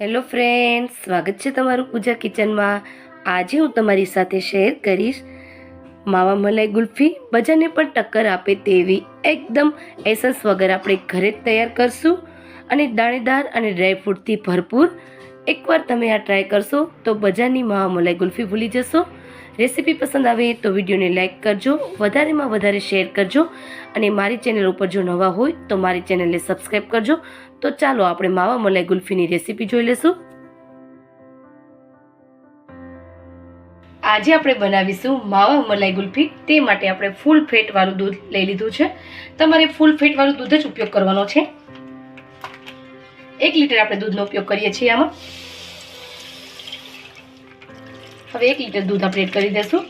Hello friend સ્વાગત છે તમારું પૂજા કિચનમાં. આજે હું તમારી સાથે શેર કરીશ માવા મલાઈ ગુલ્ફી. બજારને પણ ટક્કર આપે તેવી એકદમ એસન્સ વગર આપણે ઘરે જ તૈયાર કરશું. અને દાણેદાર અને ડ્રાયફ્રૂટથી ભરપૂર. એકવાર તમે આ ટ્રાય કરશો તો બજારની માવા મલાઈ ગુલ્ફી ભૂલી જશો. રેસીપી પસંદ આવે તો વિડીયોને લાઇક કરજો, વધારેમાં વધારે શેર કરજો અને મારી ચેનલ ઉપર જો નવા હોય તો મારી ચેનલને સબસ્ક્રાઈબ કરજો. તો ચાલો આપણે માવા મલાઈ ગુલ્ફીની રેસીપી જોઈ લેશું આજે આપણે બનાવીશું માવા મલાઈ ગુલ્ફી. તે માટે આપણે ફૂલ ફેટવાળું દૂધ લઈ લીધું છે. તમારે ફૂલ ફેટવાળું દૂધ જ ઉપયોગ કરવાનો છે. એક લીટર આપણે દૂધનો ઉપયોગ કરીએ છીએ આમાં. હવે એક લીટર દૂધ આપણે એડ કરી દઈશું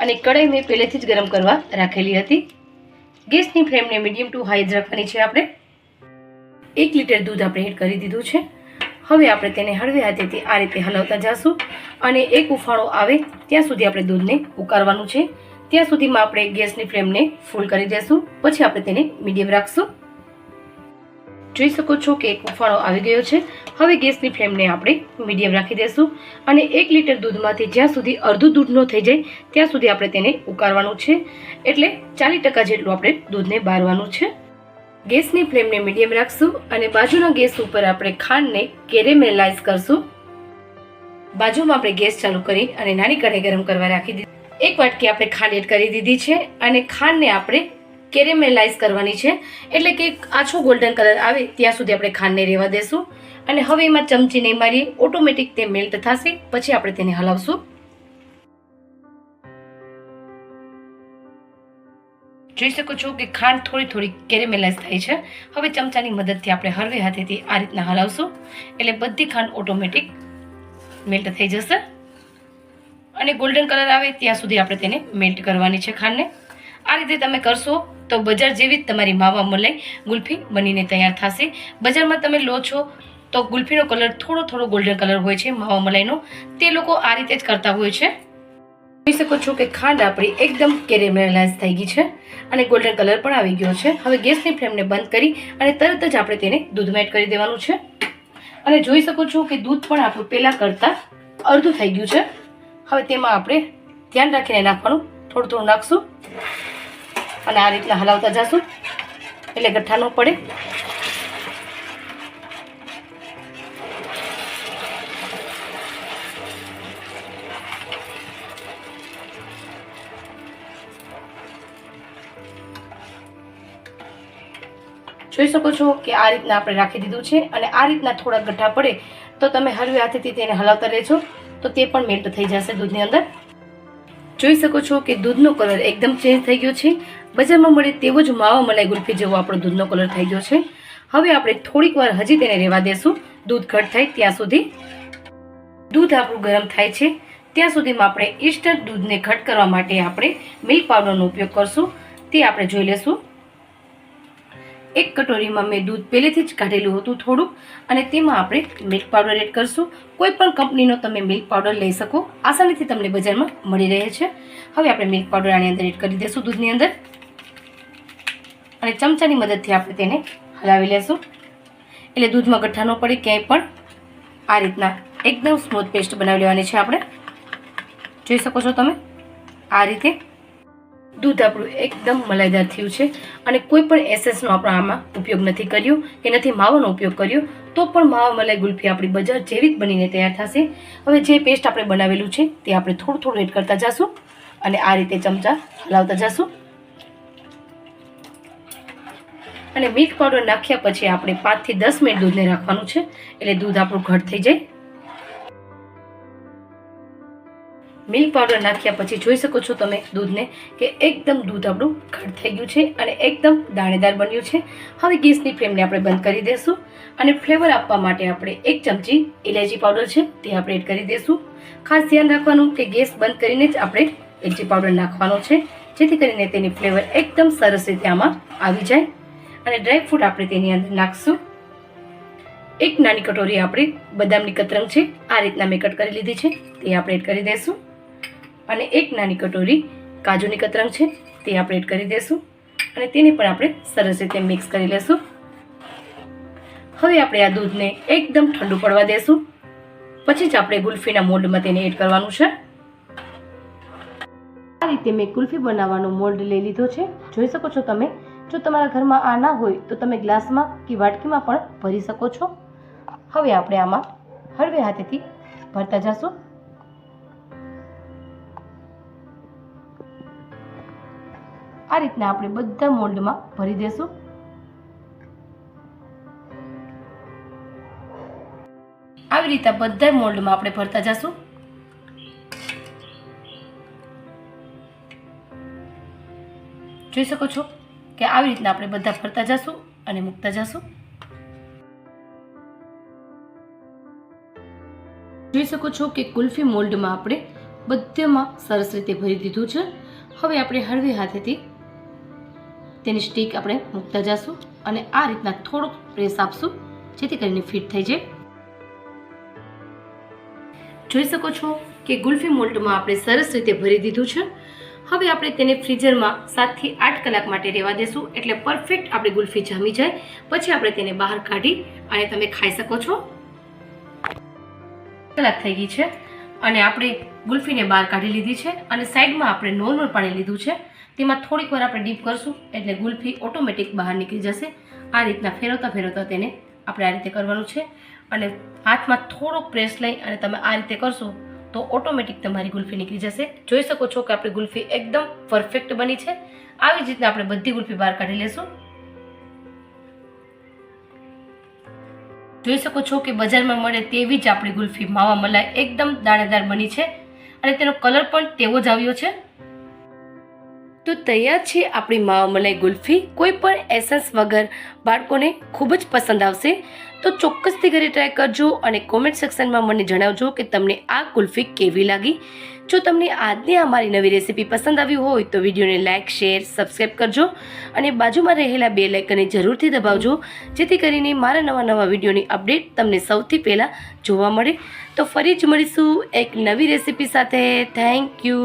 અને કઢાઈ મેં પહેલેથી જ ગરમ કરવા રાખેલી હતી. ગેસની ફ્લેમને મીડિયમ ટુ હાઈ જ રાખવાની છે આપણે. એક લીટર દૂધ આપણે એડ કરી દીધું છે. હવે આપણે તેને હળવે હાથેથી આ રીતે હલાવતા જઈશું અને એક ઉફાળો આવે ત્યાં સુધી આપણે દૂધને ઉકાળવાનું છે. ત્યાં સુધીમાં આપણે ગેસની ફ્લેમને ફૂલ કરી દઈશું પછી આપણે તેને મીડિયમ રાખશું. જોઈ શકો છો કે એક ઉફાળો આવી ગયો છે. હવે ગેસની ફ્લેમને આપણે મીડિયમ રાખી દઈશું અને એક લીટર દૂધમાંથી જ્યાં સુધી અડધું દૂધ ન થઈ જાય, ત્યાં સુધી આપણે તેને ઉકાળવાનું છે. એટલે ચાલીસ ટકા જેટલું આપણે દૂધને બારવાનું છે. ગેસની ફ્લેમને મીડિયમ રાખશું અને બાજુના ગેસ ઉપર આપણે ખાંડને કેરેમેલાઇઝ કરશું. બાજુમાં આપણે ગેસ ચાલુ કરી અને નાની કઢાઈ ગરમ કરવા રાખી દીધી. એક વાટકી આપણે ખાંડ એડ કરી દીધી છે અને ખાંડને આપણે કેરેમેલાઇઝ કરવાની છે. એટલે કે આછો ગોલ્ડન કલર આવે ત્યાં સુધી આપણે ખાંડને રહેવા દેશું. અને હવે એમાં ચમચી નહીં મારી ઓટોમેટિક તે મેલ્ટ થશે, પછી આપણે તેને હલાવશું. જોઈ શકો છો કે ખાંડ થોડી થોડી કેરેમેલાઇઝ થાય છે. હવે ચમચાની મદદથી આપણે હળવે હાથેથી આ રીતના હલાવશું. એટલે બધી ખાંડ ઓટોમેટિક મેલ્ટ થઈ જશે. અને ગોલ્ડન કલર આવે ત્યાં સુધી આપણે તેને મેલ્ટ કરવાની છે ખાંડને. આ રીતે તમે કરશો તો બજાર જેવી જ તમારી માવા મલાઈ, ગુલ્ફી બનીને તૈયાર થશે. બજારમાં તમે લો છો તો ગુલ્ફીનો કલર થોડો થોડો ગોલ્ડન કલર હોય છે, માવા મલાઈનો. તે લોકો આ રીતે જ કરતા હોય છે. જોઈ શકો છો કે ખાંડ આપણી એકદમ કેરેમેલાઇઝ થઈ ગઈ છે અને ગોલ્ડન કલર પણ આવી ગયો છે. હવે ગેસની ફ્લેમને બંધ કરી અને તરત જ આપણે તેને દૂધમાં એડ કરી દેવાનું છે. અને જોઈ શકો છો કે દૂધ પણ આપણું પહેલાં કરતાં અડધું થઈ ગયું છે. હવે તેમાં આપણે ધ્યાન રાખીને નાખવાનું, થોડું થોડું નાખશું અને આ રીતના હલાવતા જશું. એટલે ગઠ્ઠા ન પડે. જોઈ શકો છો કે આ રીતના આપણે રાખી દીધું છે અને આ રીતના થોડા ગઠ્ઠા પડે તો તમે હળવે હાથેથી તેને હલાવતા રહેજો. તો તે પણ મેલ્ટ થઈ જશે દૂધની અંદર. જોઈ શકો છો કે દૂધનો કલર એકદમ ચેન્જ થઈ ગયો છે. બજારમાં મળે તેવો જ માવા મલાઈ ગુલ્ફી જેવો આપણો દૂધનો કલર થઈ ગયો છે. હવે આપણે થોડીક વાર હજી તેને રહેવા દેશું. દૂધ ઘટ થાય ત્યાં સુધી. દૂધ આપણું ગરમ થાય છે. ત્યાં સુધીમાં આપણે ઇસ્ટર દૂધને ઘટ કરવા માટે આપણે મિલ્ક પાવડરનો ઉપયોગ કરશું. તે આપણે જોઈ લેશું. એક કટોરીમાં મેં દૂધ પહેલેથી જ કાઢેલું હતું થોડુંક અને તેમાં આપણે મિલ્ક પાવડર એડ કરશું. કોઈ પણ કંપનીનો તમે મિલ્ક પાવડર લઈ શકો. આસાનીથી તમને બજારમાં મળી રહે છે. હવે આપણે મિલ્ક પાવડર આની અંદર એડ કરી દઈશું દૂધની અંદર. અને ચમચાની મદદથી આપણે તેને હલાવી લેશું. એટલે દૂધમાં ગઠ્ઠા ન પડે ક્યાંય પણ. આ રીતના એકદમ સ્મૂથ પેસ્ટ બનાવી લેવાની છે આપણે. જોઈ શકો છો તમે? આ રીતે દૂધ આપણું એકદમ મલાઈદાર થયું છે અને કોઈ પણ એસેસનો આપણે આમાં ઉપયોગ નથી કર્યો, કે નથી માવાનો ઉપયોગ કર્યો, તો પણ માવા મલાઈ ગુલ્ફી આપણી બજાર જેવી જ બનીને તૈયાર થશે. હવે જે પેસ્ટ આપણે બનાવેલું છે, તે આપણે થોડું થોડું એડ કરતા જશું અને આ રીતે ચમચા હલાવતા જશું. અને મિલ્ક પાવડર નાખ્યા પછી આપણે પાંચથી દસ મિનિટ દૂધને રાખવાનું છે, એટલે દૂધ આપણું ઘટ થઈ જાય. મિલ્ક પાવડર નાખ્યા પછી જોઈ શકો છો તમે દૂધને કે એકદમ દૂધ આપણું ઘટ થઈ ગયું છે અને એકદમ દાણેદાર બન્યું છે. હવે ગેસની ફ્લેમને આપણે બંધ કરી દઈશું અને ફ્લેવર આપવા માટે આપણે એક ચમચી ઇલાયચી પાવડર છે તે આપણે એડ કરી દઈશું ખાસ ધ્યાન રાખવાનું કે ગેસ બંધ કરીને જ આપણે ઇલાયચી પાવડર નાખવાનો છે, જેથી કરીને તેની ફ્લેવર એકદમ સરસ રીતે આમાં આવી જાય. અને ડ્રાય ફ્રૂટ આપણે તેની અંદર નાખશું. એક નાની કટોરી આપણે બદામની કતરંગ છે, આ રીતના મેં કટ કરી લીધી છે, તે આપણે એડ કરી દઈશું અને એક નાની કટોરી કાજુની કતરંગ છે, તે આપણે એડ કરી દઈશું અને તેને પણ આપણે સરસ રીતે મિક્સ કરી લેશું. હવે આપણે આ દૂધને એકદમ ઠંડુ પડવા દેશું. પછી જ આપણે ગુલ્ફીના મોલ્ડમાં તેને એડ કરવાનું છે. આ રીતે મેં કુલ્ફી બનાવવાનો મોલ્ડ લઈ લીધો છે. જોઈ શકો છો તમે? જો તમારા ઘરમાં આ ના હોય, તો તમે ગ્લાસમાં કે વાટકીમાં પણ ભરી શકો છો. હવે આપણે આમાં હળવે હાથેથી ભરતા જશું. આ રીતના આપણે બધા મોલ્ડમાં ભરી દેશું. આવી રીતે બધા મોલ્ડમાં આપણે ભરતા જશું. જોઈ શકો છો કે આવી રીતના આપણે બધા ફરતા જશું અને મૂકતા જશું. જોઈ શકો છો કે કુલ્ફી મોલ્ડમાં આપણે બધામાં સરસ રીતે ભરી દીધું છે. હવે આપણે હળવી હાથેથી તેની સ્ટીક આપણે મૂકતા જશું અને આ રીતના થોડોક પ્રેસ આપશું, જેથી કરીને ફિટ થઈ જાય. જોઈ શકો છો કે ગુલ્ફી મોલ્ટમાં આપણે સરસ રીતે ભરી દીધું છે. હવે આપણે તેને ફ્રીઝરમાં સાતથી આઠ કલાક માટે રહેવા દેશું, એટલે પરફેક્ટ આપણી ગુલ્ફી જામી જાય. પછી આપણે તેને બહાર કાઢી અને તમે ખાઈ શકો છો. કલાક થઈ ગઈ છે અને આપણે ગુલ્ફીને બહાર કાઢી લીધી છે અને સાઈડમાં આપણે નોર્મલ પાણી લીધું છે. તેમાં થોડીક વાર આપણે ડીપ કરશું એટલે ગુલ્ફી ઓટોમેટિક બહાર નીકળી જશે. આ રીતના ફેરવતા ફેરવતા તેને આપણે આ રીતે કરવાનું છે. અને હાથમાં થોડોક પ્રેસ લઈ અને તમે આ રીતે કરશો તો ઓટોમેટિક તમારી ગુલ્ફી નીકળી જશે. જોઈ શકો છો કે આપણી ગુલ્ફી એકદમ પરફેક્ટ બની છે. આવી જ રીતના આપણે બધી ગુલ્ફી બહાર કાઢી લેશું. જોઈ શકો છો કે બજારમાં મળે તેવી જ આપણી ગુલ્ફી માવા મલાઈ એકદમ દાણેદાર બની છે. અને તેનો કલર પણ તેવો જ આવ્યો છે. તો તૈયાર છે આપણી માવા મલાઈ ગુલ્ફી. કોઈ પણ એસન્સ વગર બાળકોને ખૂબ જ પસંદ આવશે. તો ચોક્કસથી ઘરે ટ્રાય કરજો અને કોમેન્ટ સેક્શનમાં મને જણાવજો કે તમને આ કુલ્ફી કેવી લાગી. જો તમને આજની અમારી નવી રેસીપી પસંદ આવી હોય તો વિડીયોને લાઇક શેર સબસ્ક્રાઈબ કરજો અને બાજુમાં રહેલા બે લાઇકને જરૂરથી દબાવજો. જેથી કરીને મારા નવા નવા વિડીયોની અપડેટ તમને સૌથી પહેલાં જોવા મળે. તો ફરી જ મળીશું એક નવી રેસીપી સાથે. Thank you